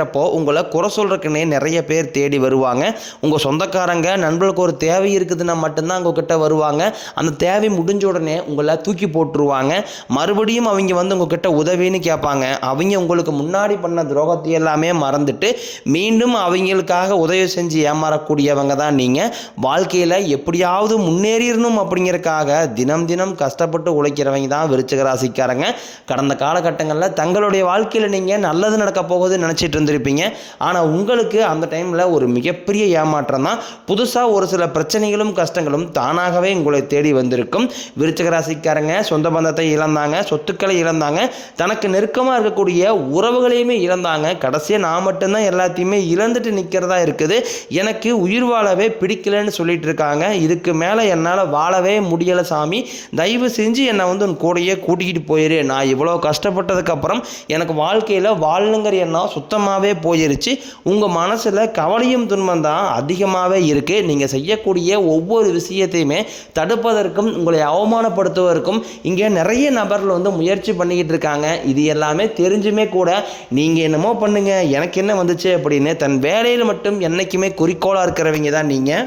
செய்கிறப்போ உங்களை குறை சொல்கிறக்குன்னே நிறைய பேர் தேடி வருவாங்க. உங்கள் சொந்தக்காரங்க நண்பர்களுக்கு ஒரு தேவை இருக்குதுன்னா மட்டும்தான் உங்ககிட்ட வருவாங்க. அந்த தேவை முடிஞ்ச உடனே உங்களை தூக்கி போட்டுருவாங்க. மறுபடியும் அவங்க வந்து உங்ககிட்ட உதவின்னு கேட்பாங்க. அவங்க உங்களுக்கு முன்னாடி பண்ண துரோகத்தை எல்லாமே மறந்துட்டு மீண்டும் அவங்களுக்காக உதவி செஞ்சு ஏமாறக்கூடியவங்க தான் நீங்கள் வாழ்க்கையில் எப்படியாவது முன்னேறிடணும் அப்படிங்கிறக்காக தினம் தினம் கஷ்டப்பட்டு உழைக்கிறவங்க தான் விருச்சிக ராசிக்காரங்க. கடந்த காலகட்டங்களில் தங்களுடைய வாழ்க்கையில் நீங்கள் நல்லது நடக்க போகுதுன்னு நினச்சிட்டு இருந்திருப்பீங்க ஆனால் உங்களுக்கு அந்த டைமில் ஒரு மிகப்பெரிய ஏமாற்றம் தான். புதுசாக ஒரு சில பிரச்சனைகளும் கஷ்டங்களும் தானாகவே உங்களை தேடி வந்திருக்கும். விருச்சக ராசிக்காரங்க சொந்த பந்தத்தை இழந்தாங்க சொத்துக்களை இழந்தாங்க. தனக்கு நெருக்கமாக இருக்கக்கூடிய உறவுகளையுமே இழந்தாங்க. கடைசியாக நான் மட்டும்தான் எல்லாத்தையுமே இழந்துட்டு நிற்கிறதா இருக்குது. எனக்கு உயிர் வாழவே பிடிக்கலன்னு சொல்லிட்டு இருக்காங்க. இதுக்கு மேலே என்னால் வாழவே முடியலை சாமி. தயவு செஞ்சு என்னை வந்து உன் கூடையே கூட்டிக்கிட்டு போயிரு. நான் இவ்வளோ கஷ்டப்பட்டதுக்கப்புறம் எனக்கு வாழ்க்கையில் வாழணுங்கிற எண்ணம் சுத்தமாக அதிகமாகவே போயிருச்சு. உங்கள் மனசில் கவலையும் துன்பம் தான் அதிகமாகவே இருக்குது நீங்கள் செய்யக்கூடிய ஒவ்வொரு விஷயத்தையுமே தடுப்பதற்கும் உங்களை அவமானப்படுத்துவதற்கும் இங்கே நிறைய நபர்கள் வந்து முயற்சி பண்ணிக்கிட்டு இருக்காங்க. இது எல்லாமே தெரிஞ்சுமே கூட நீங்கள் என்னமோ பண்ணுங்கள் எனக்கு என்ன வந்துச்சு அப்படின்னு தன் வேலையில் மட்டும் என்றைக்குமே குறிக்கோளாக இருக்கிறவங்க தான் நீங்கள்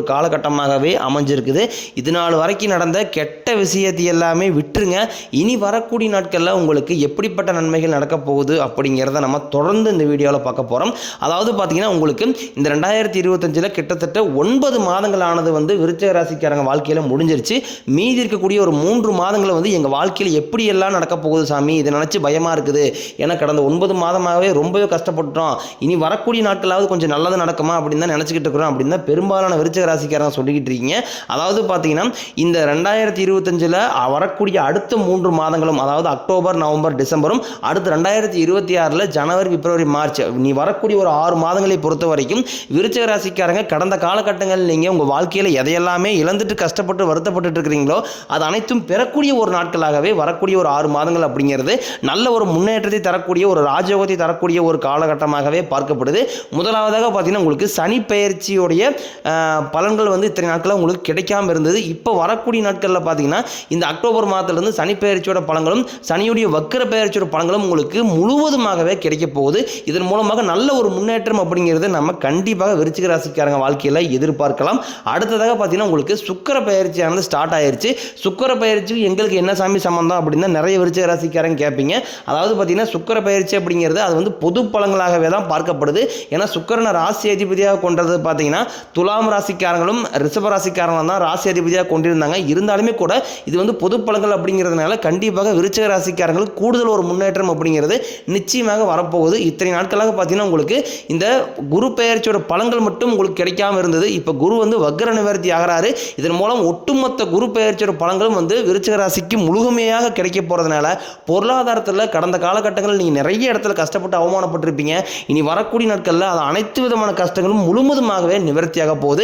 காலகட்டமாகவே அமைஞ்சிருக்குது. இது நாள் வரைக்கும் நடந்த கெட்ட விஷயத்தை எல்லாமே விட்டுருங்க. இனி வரக்கூடிய நாட்களில் உங்களுக்கு எப்படிப்பட்ட நன்மைகள் நடக்க போகுது அப்படிங்கிறத நம்ம தொடர்ந்து இந்த வீடியோவில் பார்க்க போகிறோம் அதாவது பார்த்தீங்கன்னா உங்களுக்கு இந்த ரெண்டாயிரத்தி இருபத்தஞ்சில் கிட்டத்தட்ட ஒன்பது மாதங்கள் ஆனது வந்து விருச்சக ராசிக்காரங்க வாழ்க்கையில் முடிஞ்சிருச்சு. மீதி இருக்கக்கூடிய ஒரு மூன்று மாதங்களை வந்து எங்கள் வாழ்க்கையில் எப்படியெல்லாம் நடக்க போகுது சாமி? இதை நினச்சி பயமாக இருக்குது? ஏன்னா கடந்த ஒன்பது மாதமாகவே ரொம்பவே கஷ்டப்பட்டுட்டோம். இனி வரக்கூடிய நாட்களாவது கொஞ்சம் நல்லது நடக்குமா அப்படின்னு தான் நினச்சிக்கிட்டு இருக்கிறோம். அப்படின்னு தான் பெரும்பாலான விருச்சக ராசிக்காரன் சொல்லிக்கிட்டு இருக்கீங்க. அதாவது பார்த்தீங்கன்னா இந்த ரெண்டாயிரத்தி இருபத்தஞ்சில் வரக்கூடிய அடுத்த மூன்று மாதங்களும் அதாவது அக்டோபர் நவம்பர் டிசம்பரும் அடுத்து ரெண்டாயிரத்தி இருபத்தி ஆறில் ஜனவரி பிப்ரவரி மார்ச் நீ வரக்கூடிய ஒரு ஆறு மாதங்களை பொறுத்த வரைக்கும் விருச்சக ராசிக்காரங்க கடந்த காலகட்டங்களில் நீங்கள் உங்கள் வாழ்க்கையில் எதையெல்லாமே இழந்துட்டு கஷ்டப்பட்டு வருத்தப்பட்டு இருக்கிறீங்களோ அது அனைத்தும் பெறக்கூடிய ஒரு நாட்களாகவே வரக்கூடிய ஒரு ஆறு மாதங்கள் அப்படிங்கிறது நல்ல ஒரு முன்னேற்றத்தை தரக்கூடிய ஒரு ராஜயோகத்தை தரக்கூடிய ஒரு காலகட்டமாகவே பார்க்கப்படுது. முதலாவதாக பார்த்தீங்கன்னா உங்களுக்கு சனி பயிற்சியுடைய பலன்கள் வந்து இத்தனை நாட்களாக உங்களுக்கு கிடைக்காம இருந்தது. இப்போ வரக்கூடிய நாட்களில் பார்த்தீங்கன்னா இந்த அக்டோபர் மாதத்துலேருந்து சனி பெயர்ச்சியோட பலன்களும் சனியுடைய வக்கர பெயர்ச்சியோட பலன்களும் உங்களுக்கு முழுவதுமாகவே கிடைக்க போகுது. இதன் மூலமாக நல்ல ஒரு முன்னேற்றம் அப்படிங்கிறது நம்ம கண்டிப்பாக விருச்சிக ராசிக்காரங்க வாழ்க்கையில் எதிர்பார்க்கலாம். அடுத்ததாக பார்த்தீங்கன்னா உங்களுக்கு சுக்கர பயிற்சியானது ஸ்டார்ட் ஆயிருச்சு. சுக்கர பயிற்சி எங்களுக்கு என்ன சாமி சம்பந்தம் அப்படின்னு நிறைய விருச்சிக ராசிக்காரங்க கேட்பீங்க அதாவது பார்த்தீங்கன்னா சுக்கர பயிற்சி அப்படிங்கிறது அது வந்து பொது பழங்களாகவே தான் பார்க்கப்படுது. ஏன்னா சுக்கரனை ராசி அதிபதியாக கொண்டது பார்த்தீங்கன்னா துலாம் ராசிக்காரங்களும் ரிஷப ராசிக்காரங்களும் தான் ராசி அதிபதியாக கொண்டிருந்தாங்க. இருந்தாலுமே கூட இது வந்து பொது பலங்கள் அப்படிங்கிறதுனால கண்டிப்பாக விருச்சக ராசிக்காரங்களுக்கு கூடுதல் ஒரு முன்னேற்றம் அப்படிங்கிறது நிச்சயமாக வரப்போகுது. இத்தனை நாட்களாக பார்த்தீங்கன்னா உங்களுக்கு இந்த குரு பெயர்ச்சியோட பலங்கள் மட்டும் உங்களுக்கு கிடைக்காம இருந்தது. இப்போ குரு வந்து வக்ர நிவர்த்தி ஆகிறாரு. இதன் மூலம் ஒட்டுமொத்த குரு பெயர்ச்சியோட பலங்களும் வந்து விருச்சக ராசிக்கு முழுமையாக கிடைக்க போகிறதுனால பொருளாதாரத்தில் கடந்த காலகட்டங்களில் நீங்கள் நிறைய இடத்துல கஷ்டப்பட்டு அவமானப்பட்டிருப்பீங்க. இனி வரக்கூடிய நாட்களில் அது அனைத்து விதமான கஷ்டங்களும் முழுவதுமாகவே நிவர்த்தியாக போகுது.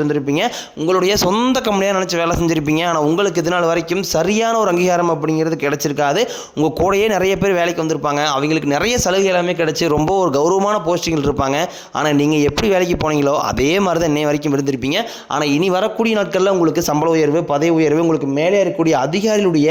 இருந்திருப்பீங்க உங்களுடைய சொந்த கம்பெனியாக நினச்சி வேலை செஞ்சுருப்பீங்க. ஆனால் உங்களுக்கு இது நாள் வரைக்கும் சரியான ஒரு அங்கீகாரம் அப்படிங்கிறது கிடச்சிருக்காது. உங்கள் கூடயே நிறைய பேர் வேலைக்கு வந்திருப்பாங்க. அவங்களுக்கு நிறைய சலுகை எல்லாமே கிடைச்சி ரொம்ப ஒரு கௌரவமான போஸ்டிங்கில் இருப்பாங்க. ஆனால் நீங்கள் எப்படி வேலைக்கு போனீங்களோ அதே மாதிரி தான் இன்னை வரைக்கும் இருந்திருப்பீங்க. ஆனால் இனி வரக்கூடிய நாட்களில் உங்களுக்கு சம்பள உயர்வு பதவி உயர்வு உங்களுக்கு மேலே இருக்கக்கூடிய அதிகாரிகளுடைய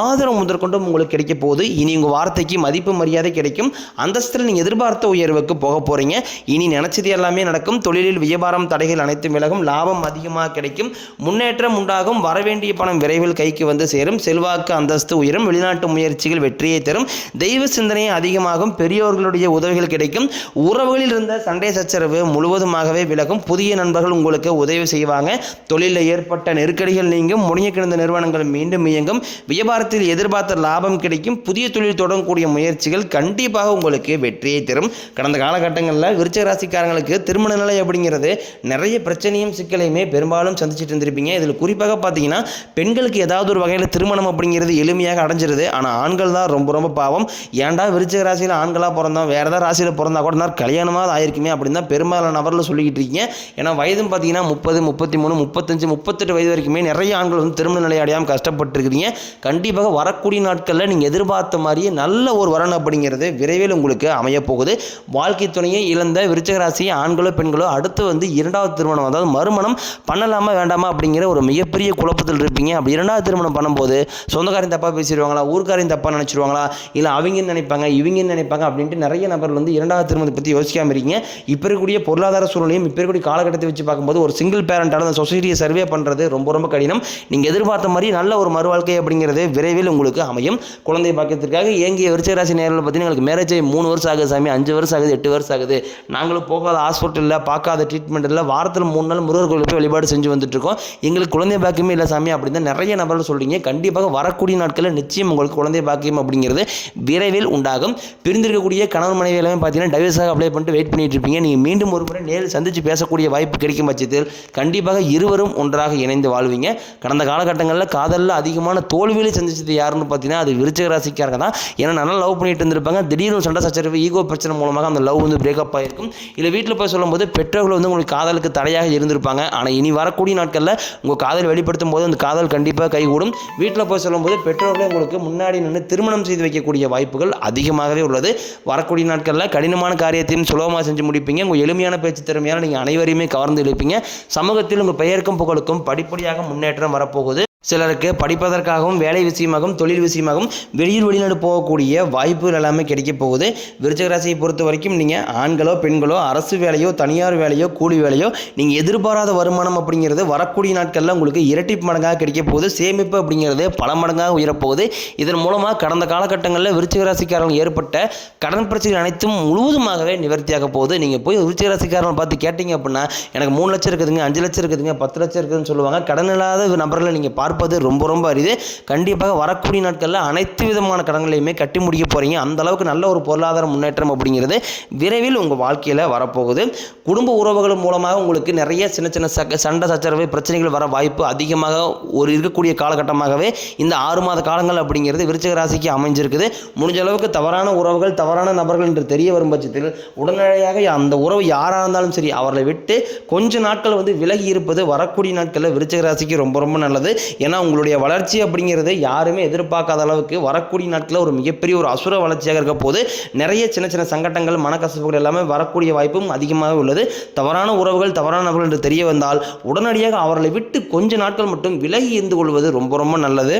ஆதரவு முதற்கொண்டும் உங்களுக்கு கிடைக்க போகுது. இனி உங்கள் வார்த்தைக்கு மதிப்பு மரியாதை கிடைக்கும். அந்தஸ்தில் நீங்கள் எதிர்பார்த்த உயர்வுக்கு போக போகிறீங்க இனி நினச்சது எல்லாமே நடக்கும். தொழிலில் வியாபாரம் தடைகள் அனைத்தும் விலகும். லாபம் அதிகமாக கிடைக்கும். முன்னேற்றம் உண்டாகும். வரவேண்டிய பணம் விரைவில் கைக்கு வந்து சேரும். செல்வாக்கு அந்தஸ்து உயரும். வெளிநாட்டு முயற்சிகள் வெற்றியை தரும். தெய்வ சிந்தனை அதிகமாகும். பெரியோர்களுடைய உதவிகள் கிடைக்கும். உறவுகளில் இருந்த சண்டை சச்சரவு முழுவதுமாகவே விலகும். புதிய நண்பர்கள் உங்களுக்கு உதவி செய்வாங்க. தொழிலில் ஏற்பட்ட நெருக்கடிகள் நீங்கும். முடங்கி கிடந்த நிறுவனங்கள் மீண்டும் இயங்கும். வியாபாரத்தில் எதிர்பார்த்த லாபம் கிடைக்கும். புதிய தொழில் தொடங்கக்கூடிய முயற்சிகள் கண்டிப்பாக உங்களுக்கு வெற்றியை தரும். கடந்த காலகட்டங்களில் விருச்சக ராசிக்காரங்களுக்கு திருமண நிலை அப்படிங்கிறது நிறைய பிரச்சனையும் சிக்கலையுமே பெரும்பாலும் சந்திச்சுட்டு இருந்திருப்பீங்க. இதில் குறிப்பாக பார்த்தீங்கன்னா பெண்களுக்கு ஏதாவது ஒரு வகையில் திருமணம் அப்படிங்கிறது எளிமையாக அடைஞ்சிருது. ஆனால் ஆண்கள் தான் ரொம்ப ரொம்ப பாவம். ஏன்டா விருச்சக ராசியில் ஆண்களாக பிறந்தோம்? வேறு ஏதாவது ராசியில் பிறந்தா கூட நான் கல்யாணமாக ஆயிருக்குமே அப்படின்னு தான் பெரும்பாலான நபரில் சொல்லிக்கிட்டு இருக்கீங்க. ஏன்னா வயதும் பார்த்தீங்கன்னா முப்பது முப்பத்தி மூணு முப்பத்தஞ்சு முப்பத்தெட்டு வயது வரைக்குமே நிறைய ஆண்கள் வந்து திருமண நிலை அடையாமல் கஷ்டப்பட்டுருக்கிறீங்க கண்டிப்பாக வரக்கூடிய நாட்களில் நீங்கள் எதிர்பார்த்த மாதிரியே நல்ல ஒரு வரணும் அப்படிங்கிறது விரைவில் உங்களுக்கு அமையப் போகுது வாழ்க்கை துணையை இழந்த விருச்சக ராசி ஆண்களோ பெண்களோ அடுத்து வந்து இரண்டாவது திருமணம் அதாவது மறுமணம் பண்ணலாமா வேண்டாமா அப்படிங்கிற ஒரு மிகப்பெரிய குழப்பத்தில் இருப்பீங்க. அப்படி இரண்டாவது திருமணம் பண்ணும்போது சொந்தக்காரையும் தப்பாக பேசிடுவாங்களா ஊர்க்காரையும் தப்பாக நினச்சிருவாங்களா இல்லை அவங்கன்னு நினைப்பாங்க இவங்கன்னு நினைப்பாங்க அப்படின்ட்டு நிறைய நபர்கள் வந்து இரண்டாவது திருமணத்தை பற்றி யோசிக்காமல் இருக்கீங்க. இப்போ இருக்கக்கூடிய பொருளாதார சூழ்நிலையும் இப்போ இருக்கக்கூடிய காலகட்டத்தை வச்சு பார்க்கும்போது ஒரு சிங்கிள் பேரண்டான அந்த சொசைட்டியை சர்வே பண்ணுறது ரொம்ப ரொம்ப கடினம். நீங்கள் எதிர்பார்த்த மாதிரி நல்ல ஒரு மறுவாழ்க்கை அப்படிங்கிறது விரைவில் உங்களுக்கு அமையும். குழந்தை பாக்கியத்திற்காக ஏங்கிய விருச்சராசி நேரில் பார்த்தீங்கன்னா எங்களுக்கு மேரேஜ் ஆகி மூணு வருஷம் ஆகுது சாமி அஞ்சு வருஷம் ஆகுது எட்டு வருஷம் ஆகுது. நாங்களும் போகாத ஹாஸ்பிட்டலில் பார்க்காத ட்ரீட்மெண்ட் இல்லை வாரத்தில் மூணு நாள் முருகர் கோயிலில் போய் வழிபாடு செஞ்சு வந்துட்டு இருக்கோம் எங்களுக்கு குழந்தை பாக்கியமே இல்லை சாமி அப்படின்னு தான் நிறைய நபர்கள் சொல்கிறீங்க கண்டிப்பாக வரக்கூடிய நாட்களில் நிச்சயம் உங்களுக்கு குழந்தை பாக்கியம் அப்படிங்கிறது விரைவில் உண்டாகும். பிரிந்திருக்கக்கூடிய கணவன் மனைவி எல்லாமே பார்த்தீங்கன்னா டைவர்ஸாக அப்ளை பண்ணிட்டு வெயிட் பண்ணிட்டு இருப்பீங்க. நீங்கள் மீண்டும் ஒரு முறை நேரில் சந்தித்து பேசக்கூடிய வாய்ப்பு கிடைக்கும் பட்சத்தில் கண்டிப்பாக இருவரும் ஒன்றாக இணைந்து வாழ்வீங்க. கடந்த காலகட்டங்களில் காதலில் அதிகமான தோல்வியில் சந்திச்சது யாருன்னு பார்த்தீங்கன்னா அது விருச்சிக ராசிக்காரங்க தான். ஏன்னா நல்லா லவ் பண்ணிட்டு இருந்திருப்பாங்க. திடீர்னு சண்டை சச்சரவு ஈகோ பிரச்சனை மூலமாக அந்த லவ் வந்து பிரேக்கப் ஆகிருக்கும் இல்லை வீட்டில் போய் சொல்லும்போது பெற்றோர்கள் வந்து உங்களுக்கு காதலுக்கு தடையாக இருந்திருப்பாங்க ஆனால் இனி வரக்கூடிய நாட்களில் உங்கள் காதல் வெளிப்படுத்தும் போது அந்த காதல் கண்டிப்பாக கைகூடும். வீட்டில் போய் சொல்லும்போது பெற்றோர்களே உங்களுக்கு முன்னாடி நின்று திருமணம் செய்து வைக்கக்கூடிய வாய்ப்புகள் அதிகமாகவே உள்ளது. வரக்கூடிய நாட்களில் கடினமான காரியத்தையும் சுலபமாக செஞ்சு முடிப்பீங்க. உங்கள் எளிமையான பேச்சு திறமையால் நீங்கள் அனைவரையுமே கவர்ந்து இழுப்பீங்க. சமூகத்தில் உங்கள் பெயருக்கும் புகழுக்கும் படிப்படியாக முன்னேற்றம் வரப்போகுது. சிலருக்கு படிப்பதற்காகவும் வேலை விஷயமாகவும் தொழில் விஷயமாகவும் வெளியூர் வெளிநாடு போகக்கூடிய வாய்ப்புகள் எல்லாமே கிடைக்க போகுது. விருச்சக ராசியை பொறுத்த வரைக்கும் நீங்கள் ஆண்களோ பெண்களோ அரசு வேலையோ தனியார் வேலையோ கூலி வேலையோ நீங்கள் எதிர்பாராத வருமானம் அப்படிங்கிறது வரக்கூடிய நாட்களில் உங்களுக்கு இரட்டி மடங்காக கிடைக்க போகுது. சேமிப்பு அப்படிங்கிறது பல மடங்காக உயரப்போகுது. இதன் மூலமாக கடந்த காலகட்டங்களில் விருச்சிக ராசிக்காரர்கள் ஏற்பட்ட கடன் பிரச்சனைகள் அனைத்தும் முழுவதுமாகவே நிவர்த்தியாக போகுது. நீங்கள் போய் விருச்சிக ராசிக்காரங்களை பார்த்து கேட்டீங்க அப்படின்னா எனக்கு மூணு லட்சம் இருக்குதுங்க அஞ்சு லட்சம் இருக்குதுங்க பத்து லட்சம் இருக்குதுன்னு சொல்லுவாங்க. கடன் இல்லாத நபர்களை நீங்கள் பார்ப்பது ரொம்ப ரொம்ப அரிது. கண்டிப்பாக வரக்கூடிய நாட்களில் அனைத்து விதமான கடன்களையுமே கட்டி முடிக்க போகிறீங்க அந்த அளவுக்கு நல்ல ஒரு பொருளாதார முன்னேற்றம் அப்படிங்கிறது விரைவில் உங்கள் வாழ்க்கையில் வரப்போகுது. குடும்ப உறவுகள் மூலமாக உங்களுக்கு நிறைய சின்ன சின்ன சக்க சண்டை சச்சரவு பிரச்சனைகள் வர வாய்ப்பு அதிகமாக ஒரு இருக்கக்கூடிய காலகட்டமாகவே இந்த ஆறு மாத காலங்கள் அப்படிங்கிறது விருச்சக ராசிக்கு அமைஞ்சிருக்குது. முடிஞ்ச அளவுக்கு தவறான உறவுகள் தவறான நபர்கள் என்று தெரிய வரும் பட்சத்தில் உடனடியாக அந்த உறவு யாராக இருந்தாலும் சரி அவர்களை விட்டு கொஞ்ச நாட்கள் வந்து விலகி இருப்பது வரக்கூடிய நாட்களில் விருச்சக ராசிக்கு ரொம்ப ரொம்ப நல்லது. ஏன்னா உங்களுடைய வளர்ச்சி அப்படிங்கிறது யாருமே எதிர்பார்க்காத அளவுக்கு வரக்கூடிய நாட்களில் ஒரு மிகப்பெரிய ஒரு அசுர வளர்ச்சியாக இருக்க போது நிறைய சின்ன சின்ன சங்கடங்கள் மனக்கசப்புகள் எல்லாமே வரக்கூடிய வாய்ப்பும் அதிகமாக உள்ளது. தவறான உறவுகள் தவறான நபர்கள் என்று தெரிய வந்தால் உடனடியாக அவர்களை விட்டு கொஞ்ச நாட்கள் மட்டும் விலகி இருந்து கொள்வது ரொம்ப ரொம்ப நல்லது.